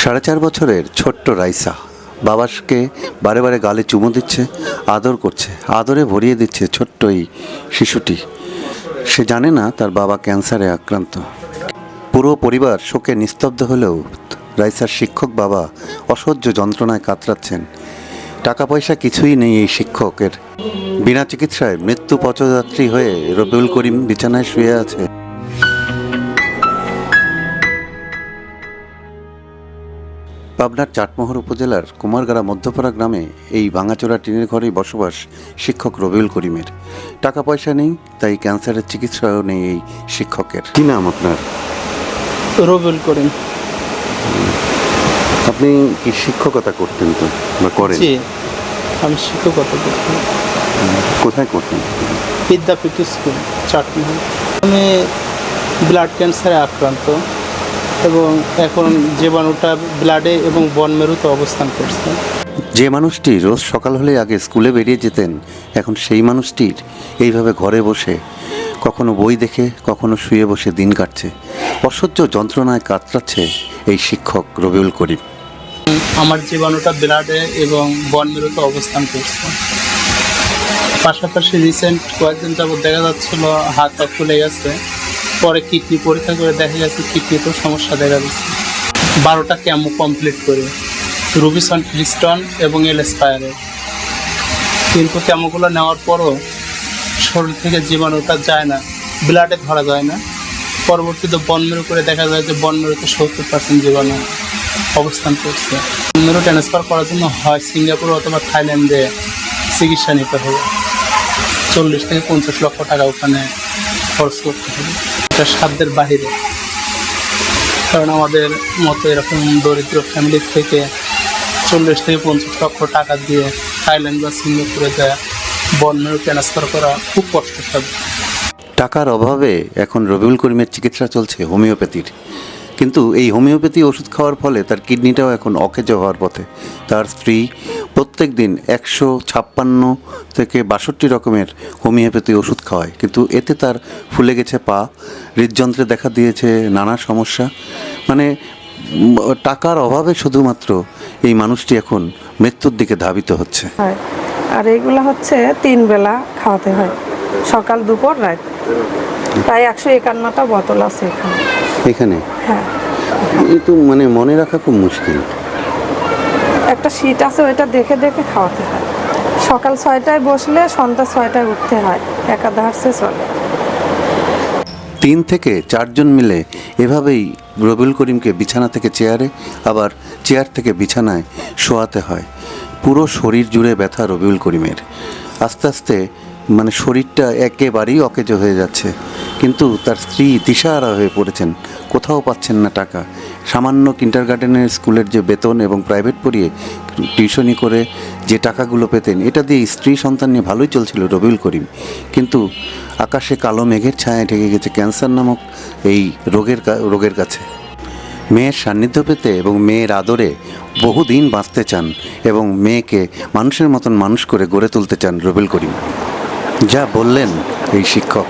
সাড়ে চার বছরের ছোট্ট রাইসা বাবাকে বারে বারে গালে চুমু দিচ্ছে, আদর করছে, আদরে ভরিয়ে দিচ্ছে ছোট্ট এই শিশুটি। সে জানে না তার বাবা ক্যান্সারে আক্রান্ত। পুরো পরিবার শোকে নিস্তব্ধ হলেও রাইসার শিক্ষক বাবা অসহ্য যন্ত্রণায় কাতরাচ্ছেন। টাকা পয়সা কিছুই নেই এই শিক্ষকের। বিনা চিকিৎসায় মৃত্যু পথযাত্রী হয়ে রবিউল করিম বিছানায় শুয়ে আছে। পাবনার চাটমোহর উপজেলার কুমারগাড়া মধ্যপাড়া গ্রামে এই ভাঙাচোরা টিনের ঘরেই বসবাস শিক্ষক রবিউল করিমের। টাকা পয়সা নেই তাই ক্যান্সারের চিকিৎসাও নেই এই শিক্ষকের। কি নাম আপনার? রবিউল করিম। আপনি কি শিক্ষকতা করতেন তো বা করেন? জি আমি শিক্ষকতা করতাম। কোথায় করতেন? বিদ্যাপীঠ স্কুল চাটমোহন আমি ব্লাড ক্যান্সারে আক্রান্ত। এবং এখন জীবাণুটা ব্লাডে এবং বন মেরুতে অবস্থান করছে। যে মানুষটি রোজ সকাল হলে আগে স্কুলে বেরিয়ে যেতেন এখন সেই মানুষটির এইভাবে ঘরে বসে কখনো বই দেখে কখনো শুয়ে বসে দিন কাটছে। অসহ্য যন্ত্রণায় কাতরাচ্ছে এই শিক্ষক রবিউল করিম। আমার জীবাণুটা ব্লাডে এবং বন মেরুতে অবস্থান করছে। পাশাপাশি রিসেন্ট কয়েকদিন যাবত দেখা যাচ্ছিল হাত পা ফুলে গেছে। পরে কিডনি পরীক্ষা করে দেখা গেছে কিডনিতেও সমস্যা দেখা যাচ্ছে বারোটা ক্যামো কমপ্লিট করে, রুবিসন ক্রিস্টন এবং এল এসপায়ারের কিন্তু ক্যামোগুলো নেওয়ার পরও শরীর থেকে জীবাণুটা যায় না ব্লাডে ধরা যায় না। পরবর্তীতে বনমেরু করে দেখা যায় যে বনমেরুতে সত্তর পার্সেন্ট জীবাণু অবস্থান করছে। বনমেরু ট্রান্সফার করার জন্য হয় সিঙ্গাপুর অথবা থাইল্যান্ডে চিকিৎসা নিতে হবে। চল্লিশ থেকে পঞ্চাশ লক্ষ টাকা ওখানে খরচ করতে হবে। এটা সাধ্যের বাহিরে। কারণ আমাদের মতো এরকম দরিদ্র ফ্যামিলি থেকে চল্লিশ থেকে পঞ্চাশ লক্ষ টাকা দিয়ে থাইল্যান্ড বা সিঙ্গাপুরে যায় বনমেরু ট্রান্সফার করা খুব কষ্টসাধ্য। টাকার অভাবে এখন রবিউল করিমের চিকিৎসা চলছে হোমিওপ্যাথির। কিন্তু এই হোমিওপ্যাথি ওষুধ খাওয়ার ফলে তার কিডনিটাও এখন অকেজ হওয়ার পথে। তার স্ত্রী প্রত্যেক দিন একশো ছাপ্পান্ন থেকে বাষট্টি রকমের হোমিওপ্যাথি ওষুধ খাওয়ায়। কিন্তু এতে তার ফুলে গেছে পা হৃদযন্ত্রে দেখা দিয়েছে নানা সমস্যা। মানে টাকার অভাবে শুধুমাত্র এই মানুষটি এখন মৃত্যুর দিকে ধাবিত হচ্ছে। আর এগুলো হচ্ছে তিন বেলা খাওয়াতে হয়। সকাল দুপুর রাত। প্রায় একশো একান্নটা বোতল আছে এখানে। এখানে? হ্যাঁ। এই তো মানে মনে রাখা খুব মুশকিল। একটা শীট আছে, ওইটা দেখে দেখে খাওয়াতে হয়। সকাল ছয়টায় বসলে, সন্ধ্যা ছয়টায় উঠতে হয়। একাধারসে চলে। তিন থেকে চারজন মিলে এভাবেই রবিউল করিমকে বিছানা থেকে চেয়ারে, আবার চেয়ার থেকে বিছানায় শোয়াতে হয়। পুরো শরীর জুড়ে ব্যথা রবিউল করিমের। আস্তে আস্তে মানে শরীরটা একেবারেই অকেজ হয়ে যাচ্ছে। কিন্তু তার স্ত্রী দিশাহারা হয়ে পড়েছেন। কোথাও পাচ্ছেন না টাকা। সামান্য কিন্টার গার্ডেনের স্কুলের যে বেতন এবং প্রাইভেট পড়িয়ে টিউশনি করে যে টাকাগুলো পেতেন, এটা দিয়ে স্ত্রী সন্তান নিয়ে ভালোই চলছিল রবিউল করিম। কিন্তু আকাশে কালো মেঘের ছায়ায় ঢেকে গেছে ক্যান্সার নামক এই রোগের রোগের কাছে। মেয়ের সান্নিধ্য পেতে এবং মেয়ের আদরে বহুদিন বাঁচতে চান এবং মেয়েকে মানুষের মতন মানুষ করে গড়ে তুলতে চান রবিউল করিম। যা বললেন এই শিক্ষক।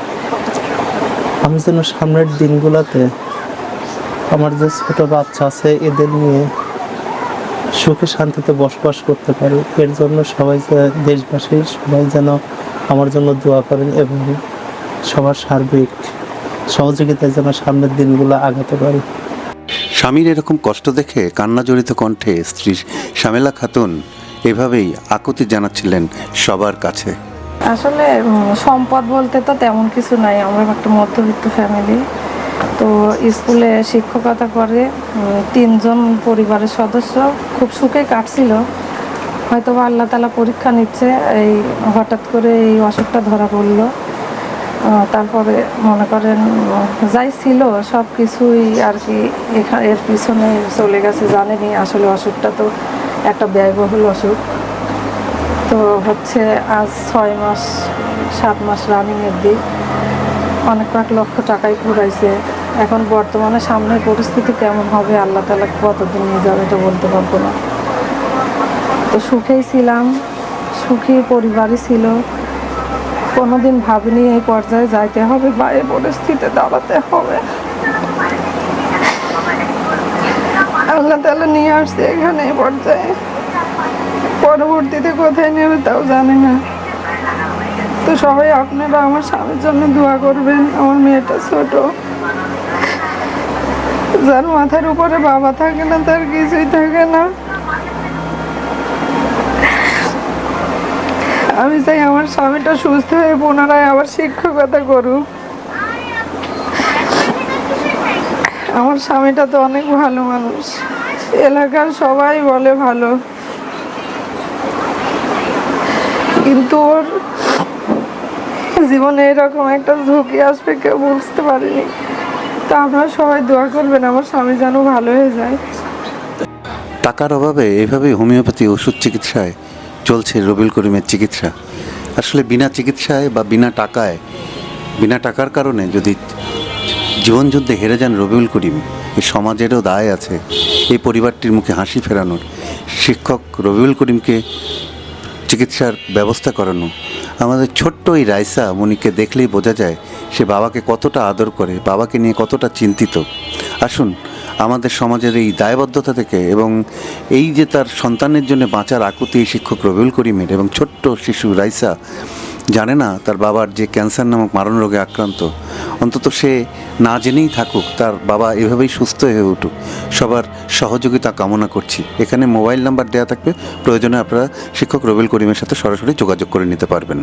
আমি যেন সামনের দিনগুলোতে আমার যে ছোট বাচ্চা আছে, এদের নিয়ে সুখে শান্তিতে বসবাস করতে পারি। এর জন্য সবাই দেশবাসী, সবাই যেন আমার জন্য দোয়া করেন এবং সবার সার্বিক সহযোগিতায় যেন সামনের দিনগুলো আগাতে পারি। স্বামীর এরকম কষ্ট দেখে কান্নাজড়িত কণ্ঠে স্ত্রী শামেলা খাতুন এভাবেই আকুতি জানাচ্ছিলেন সবার কাছে। আসলে সম্পদ বলতে তো তেমন কিছু নাই। আমরা একটা মধ্যবিত্ত ফ্যামিলি তো স্কুলে শিক্ষকতা করে তিনজন পরিবারের সদস্য। খুব সুখে কাটছিল। হয়তো আল্লাহ তালা পরীক্ষা নিচ্ছে। এই হঠাৎ করে এই অসুখটা ধরা পড়ল। তারপরে মনে করেন, যাই ছিল, সব কিছুই আর কি এখা- এর পিছনে চলে গেছে, জানেনি। আসলে অসুখটা তো একটা ব্যয়বহুল অসুখ। তো হচ্ছে আজ ছয় মাস, সাত মাস রানিংয়ের দিক। অনেক কয়েক লক্ষ টাকাই ঘুরাইছে। এখন বর্তমানে সামনের পরিস্থিতি কেমন হবে, আল্লাহ তালা কতদিন নিয়ে যাবে এটা বলতে পারব না। তো সুখেই ছিলাম, সুখী পরিবারই ছিল। কোনোদিন ভাবিনি এই পর্যায়ে যাইতে হবে বা এই পরিস্থিতিতে দাঁড়াতে হবে। আল্লাহ তালা নিয়ে আসছে এখানে এই পর্যায়ে। পরবর্তীতে কোথায় নেবে তাও জানি না। তো সবাই আপনারা আমার স্বামীর জন্য দোয়া করবেন, আমার মেয়েটা ছোট। যার মাথার উপরে বাবা থাকে না, তার কিছুই থাকে না। আমি চাই আমার স্বামীটা সুস্থ হয়ে পুনরায় আবার শিক্ষকতা করুক। আমার স্বামীটা তো অনেক ভালো মানুষ। এলাকার সবাই বলে ভালো। কিন্তু ওর জীবনে এরকম একটা ঝুঁকি আসবে কেউ বুঝতে পারিনি। তো আপনারা সবাই দোয়া করবেন, আমার স্বামী যেন ভালো হয়ে যায়। টাকার অভাবে এভাবেই হোমিওপ্যাথি ওষুধ চিকিৎসায় চলছে রবিউল করিমের চিকিৎসা। আসলে বিনা চিকিৎসায় বা বিনা টাকায়, বিনা টাকার কারণে যদি জীবনযুদ্ধে হেরে যান রবিউল করিম, এই সমাজেরও দায় আছে। এই পরিবারটির মুখে হাসি ফেরানোর শিক্ষক রবিউল করিমকে চিকিৎসার ব্যবস্থা করানো। আমাদের ছোট্ট এই রাইসা মনিকে দেখলেই বোঝা যায় সে বাবাকে কতটা আদর করে, বাবাকে নিয়ে কতটা চিন্তিত। আসুন, আমাদের সমাজের এই দায়বদ্ধতা থেকে এবং এই যে তার সন্তানের জন্য বাঁচার আকুতি শিক্ষক রবিউল করিমের এবং ছোট্ট শিশু রাইসা জানে না তার বাবার যে ক্যান্সার নামক মারণ রোগে আক্রান্ত। অন্তত সে না জেনেই থাকুক, তার বাবা এভাবেই সুস্থ হয়ে উঠুক। সবার সহযোগিতা কামনা করছি। এখানে মোবাইল নাম্বার দেওয়া থাকবে। প্রয়োজনে আপনারা শিক্ষক রবিল করিমের সাথে সরাসরি যোগাযোগ করে নিতে পারবেন।